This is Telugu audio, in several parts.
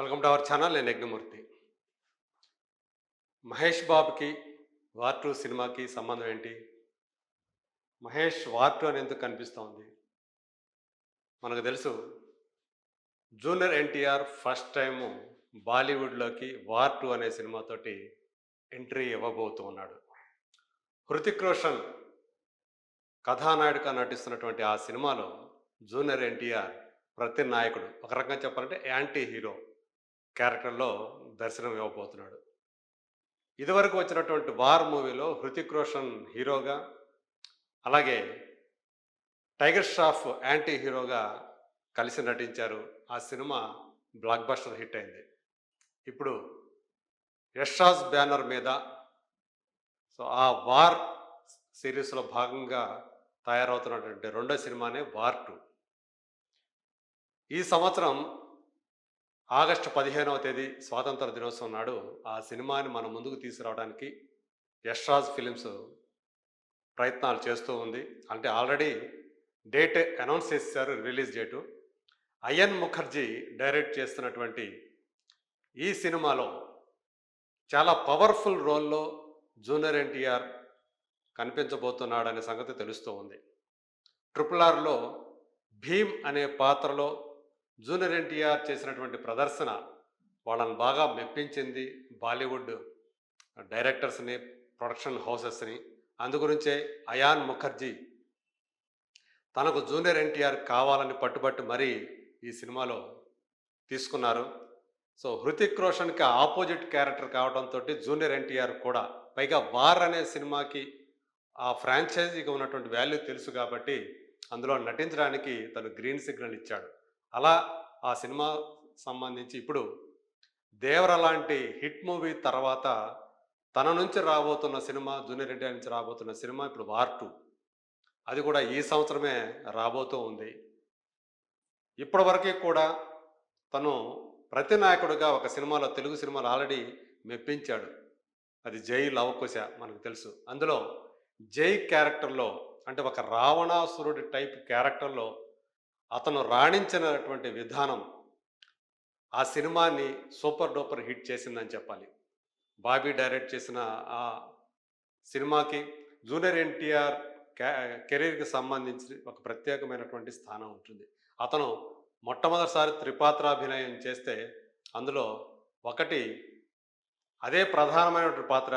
వెల్కమ్ టు అవర్ ఛానల్ నేను యజ్ఞమూర్తి. మహేష్ బాబుకి వార్ టూ సినిమాకి సంబంధం ఏంటి? మహేష్ వార్ టూ అని ఎందుకు కనిపిస్తోంది? మనకు తెలుసు జూనియర్ ఎన్టీఆర్ ఫస్ట్ టైము బాలీవుడ్లోకి వార్ టూ అనే సినిమాతోటి ఎంట్రీ ఇవ్వబోతూ ఉన్నాడు. హృతిక్ రోషన్ కథానాయుడుగా నటిస్తున్నటువంటి ఆ సినిమాలో జూనియర్ ఎన్టీఆర్ ప్రతి నాయకుడు. ఒక రకంగా చెప్పాలంటే యాంటీ హీరో. క్యారెక్టర్లో దర్శనం ఇవ్వబోతున్నాడు. ఇదివరకు వచ్చినటువంటి వార్ మూవీలో హృతిక్ రోషన్ హీరోగా అలాగే టైగర్ ష్రాఫ్ యాంటీ హీరోగా కలిసి నటించారు. ఆ సినిమా బ్లాక్ బస్టర్ హిట్ అయింది. ఇప్పుడు యషాజ్ బ్యానర్ మీద సో ఆ వార్ సిరీస్లో భాగంగా తయారవుతున్నటువంటి రెండో సినిమానే వార్ టూ. ఈ సంవత్సరం ఆగస్టు పదిహేనవ తేదీ స్వాతంత్ర దినోత్సవం నాడు ఆ సినిమాని మన ముందుకు తీసుకురావడానికి యష్రాజ్ ఫిలిమ్స్ ప్రయత్నాలు చేస్తూ ఉంది. అంటే ఆల్రెడీ డేట్ అనౌన్స్ చేశారు release date. Ayan Mukherjee direct చేస్తున్నటువంటి ఈ సినిమాలో చాలా పవర్ఫుల్ రోల్లో జూనియర్ ఎన్టీఆర్ కనిపించబోతున్నాడనే సంగతి తెలుస్తూ ఉంది. ట్రిపుల్ ఆర్లో భీమ్ అనే పాత్రలో జూనియర్ ఎన్టీఆర్ చేసినటువంటి ప్రదర్శన వాళ్ళని బాగా మెప్పించింది బాలీవుడ్ డైరెక్టర్స్ని ప్రొడక్షన్ హౌసెస్ని. అందుగురించే అయాన్ ముఖర్జీ తనకు జూనియర్ ఎన్టీఆర్ కావాలని పట్టుబట్టి మరీ ఈ సినిమాలో తీసుకున్నారు. సో హృతిక్ రోషన్కి ఆపోజిట్ క్యారెక్టర్ కావడంతో జూనియర్ ఎన్టీఆర్ కూడా పైగా వార్ అనే సినిమాకి ఆ ఫ్రాంచైజీకి ఉన్నటువంటి వాల్యూ తెలుసు కాబట్టి అందులో నటించడానికి తను గ్రీన్ సిగ్నల్ ఇచ్చాడు. అలా ఆ సినిమా సంబంధించి ఇప్పుడు దేవర లాంటి హిట్ మూవీ తర్వాత తన నుంచి రాబోతున్న సినిమా జూనియర్ ఎన్టీఆర్ నుంచి రాబోతున్న సినిమా ఇప్పుడు వార్ టూ. అది కూడా ఈ సంవత్సరమే రాబోతూ ఉంది. ఇప్పటివరకు కూడా తను ప్రతినాయకుడిగా ఒక సినిమాలో తెలుగు సినిమాలు ఆల్రెడీ మెప్పించాడు. అది జై లవకుశ మనకు తెలుసు. అందులో జై క్యారెక్టర్లో అంటే ఒక రావణాసురుడి టైప్ క్యారెక్టర్లో అతను రాణించినటువంటి విధానం ఆ సినిమాని సూపర్ డూపర్ హిట్ చేసిందని చెప్పాలి. బాబీ డైరెక్ట్ చేసిన ఆ సినిమాకి జూనియర్ ఎన్టీఆర్ కెరీర్కి సంబంధించి ఒక ప్రత్యేకమైనటువంటి స్థానం ఉంటుంది. అతను మొట్టమొదటిసారి త్రిపాత్రాభినయం చేస్తే అందులో ఒకటి అదే ప్రధానమైనటువంటి పాత్ర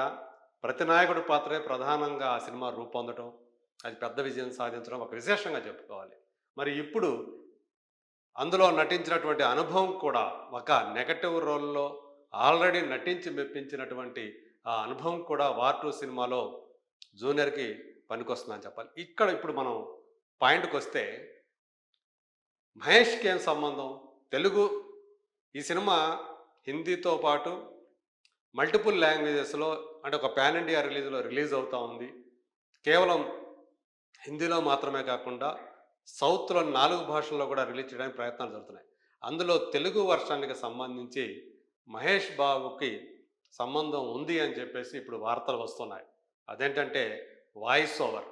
ప్రతి నాయకుడి పాత్రే ప్రధానంగా ఆ సినిమా రూపొందడం అది పెద్ద విజయం సాధించడం ఒక విశేషంగా చెప్పుకోవాలి. మరి ఇప్పుడు అందులో నటించినటువంటి అనుభవం కూడా ఒక నెగటివ్ రోల్లో ఆల్రెడీ నటించి మెప్పించినటువంటి ఆ అనుభవం కూడా వార్ టూ సినిమాలో జూనియర్కి పనికొస్తుందని చెప్పాలి. ఇక్కడ ఇప్పుడు మనం పాయింట్కి వస్తే మహేష్కి ఏం సంబంధం? తెలుగు ఈ సినిమా హిందీతో పాటు మల్టిపుల్ లాంగ్వేజెస్లో అంటే ఒక పాన్ ఇండియా రిలీజ్లో రిలీజ్ అవుతూ ఉంది. కేవలం హిందీలో మాత్రమే కాకుండా సౌత్లో నాలుగు భాషల్లో కూడా రిలీజ్ చేయడానికి ప్రయత్నాలు జరుగుతున్నాయి. అందులో తెలుగు వర్షానికి సంబంధించి మహేష్ బాబుకి సంబంధం ఉంది అని చెప్పేసి ఇప్పుడు వార్తలు వస్తున్నాయి. అదేంటంటే voice over.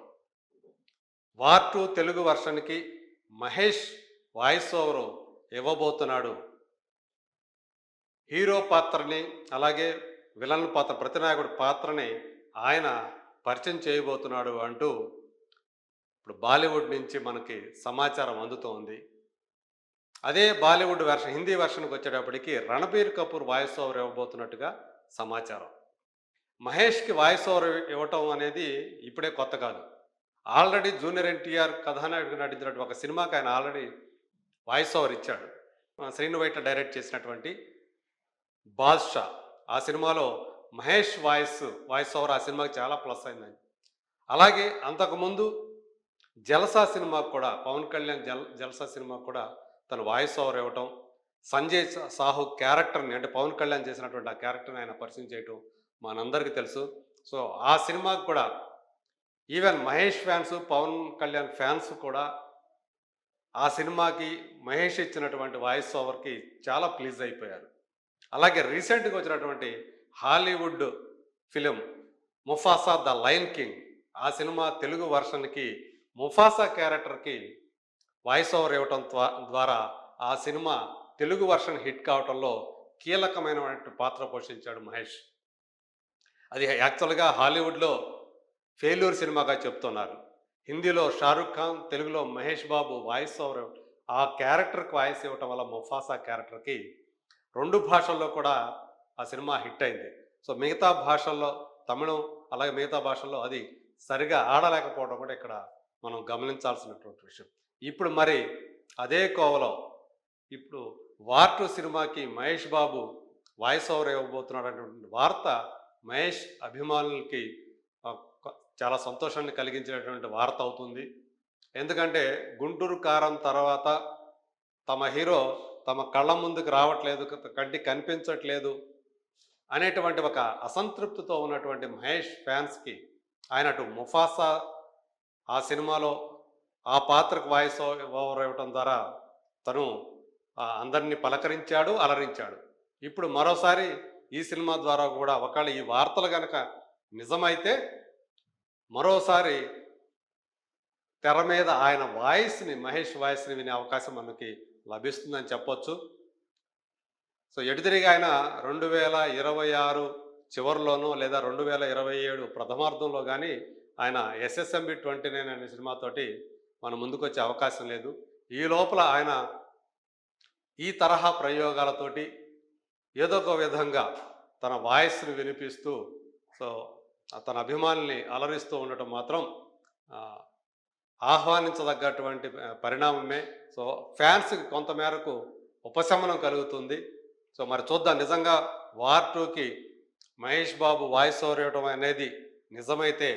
War two Telugu వర్షన్కి Mahesh voice over ఇవ్వబోతున్నాడు. హీరో పాత్రని అలాగే విలన్ పాత్ర ప్రతినాయకుడి పాత్రని ఆయన పరిచయం చేయబోతున్నాడు అంటూ ఇప్పుడు బాలీవుడ్ నుంచి మనకి సమాచారం అందుతోంది. అదే బాలీవుడ్ వెర్షన్ హిందీ వెర్షన్కి వచ్చేటప్పటికి రణబీర్ కపూర్ వాయిస్ ఓవర్ ఇవ్వబోతున్నట్టుగా సమాచారం. మహేష్కి వాయిస్ ఓవర్ ఇవ్వటం అనేది ఇప్పుడే కొత్త కాదు. ఆల్రెడీ జూనియర్ ఎన్టీఆర్ కథానాయకుడిగా నటించినటువంటి ఒక సినిమాకి ఆయన ఆల్రెడీ వాయిస్ ఓవర్ ఇచ్చాడు. శ్రీను వైట డైరెక్ట్ చేసినటువంటి బాద్షా. ఆ సినిమాలో మహేష్ వాయిస్ వాయిస్ ఓవర్ ఆ సినిమాకి చాలా ప్లస్ అయిందని. అలాగే అంతకుముందు జలసా సినిమా కూడా పవన్ కళ్యాణ్ జల్ జలసా సినిమా కూడా తను వాయిస్ ఓవర్ ఇవ్వటం సంజయ్ సాహు క్యారెక్టర్ని అంటే పవన్ కళ్యాణ్ చేసినటువంటి ఆ క్యారెక్టర్ని ఆయన పరిచయం చేయటం మనందరికీ తెలుసు. సో ఆ సినిమాకు కూడా even Mahesh fans Pawan Kalyan fans కూడా ఆ సినిమాకి మహేష్ ఇచ్చినటువంటి వాయిస్ ఓవర్కి చాలా ప్లీజ్ అయిపోయారు. అలాగే రీసెంట్గా వచ్చినటువంటి Hollywood film Mufasa the lion king ఆ సినిమా తెలుగు వర్షన్కి ముఫాసా క్యారెక్టర్కి వాయిస్ ఓవర్ ఇవ్వటం ద్వారా ఆ సినిమా తెలుగు వర్షన్ హిట్ కావటంలో కీలకమైనటువంటి పాత్ర పోషించాడు మహేష్. అది యాక్చువల్గా హాలీవుడ్లో ఫెయిల్యూర్ సినిమాగా చెప్తున్నారు. హిందీలో షారుఖ్ ఖాన్ తెలుగులో మహేష్ బాబు వాయిస్ ఓవర్ ఆ క్యారెక్టర్కి వాయిస్ ఇవ్వటం వల్ల ముఫాసా క్యారెక్టర్కి రెండు భాషల్లో కూడా ఆ సినిమా హిట్ అయింది. సో మిగతా భాషల్లో తమిళం అలాగే మిగతా భాషల్లో అది సరిగా ఆడలేకపోవడం కూడా ఇక్కడ మనం గమనించాల్సినటువంటి విషయం. ఇప్పుడు మరి అదే కోవలో ఇప్పుడు వార్టు సినిమాకి మహేష్ బాబు వాయిస్ ఓవర్ ఇవ్వబోతున్నాడు అనేటువంటి వార్త మహేష్ అభిమానులకి చాలా సంతోషాన్ని కలిగించేటువంటి వార్త అవుతుంది. ఎందుకంటే గుంటూరు కారం తర్వాత తమ హీరో తమ కళ్ళ ముందుకు రావట్లేదు కంటి కంటికి కనిపించట్లేదు అనేటువంటి ఒక అసంతృప్తితో ఉన్నటువంటి మహేష్ ఫ్యాన్స్కి ఆయన అటు ముఫాసా ఆ సినిమాలో ఆ పాత్రకు వాయిస్ ఓవర్ ఇవ్వటం ద్వారా తను ఆ, అందరినీ పలకరించాడు అలరించాడు. ఇప్పుడు మరోసారి ఈ సినిమా ద్వారా కూడా ఒకవేళ ఈ వార్తలు కనుక నిజమైతే మరోసారి తెర మీద ఆయన వాయిస్ని మహేష్ వాయిస్ని వినే అవకాశం మనకి లభిస్తుందని చెప్పొచ్చు. సో ఎటుతిరిగి ఆయన రెండు వేల ఇరవై ఆరు చివరిలోనో లేదా రెండు వేల ఇరవై ఏడు ప్రథమార్థంలో కానీ ఆయన ఎస్ఎస్ఎంబి ట్వంటీ నైన్ అనే సినిమాతోటి మనం ముందుకు వచ్చే అవకాశం లేదు. ఈ లోపల ఆయన ఈ తరహా ప్రయోగాలతోటి ఏదో ఒక విధంగా తన వాయిస్ని వినిపిస్తూ సో తన అభిమానుల్ని అలరిస్తూ ఉండటం మాత్రం ఆహ్వానించదగ్గటువంటి పరిణామమే. సో ఫ్యాన్స్కి కొంతమేరకు ఉపశమనం కలుగుతుంది. సో మరి చూద్దాం నిజంగా వార్ టూకి మహేష్ బాబు వాయిస్ ఓవర్ ఇవ్వడం అనేది నిజమైతే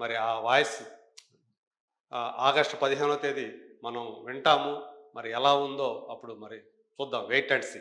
మరి ఆ వాయిస్ ఆగస్టు పదిహేనో తేదీ మనం వింటాము. మరి ఎలా ఉందో అప్పుడు మరి చూద్దాం. Wait and see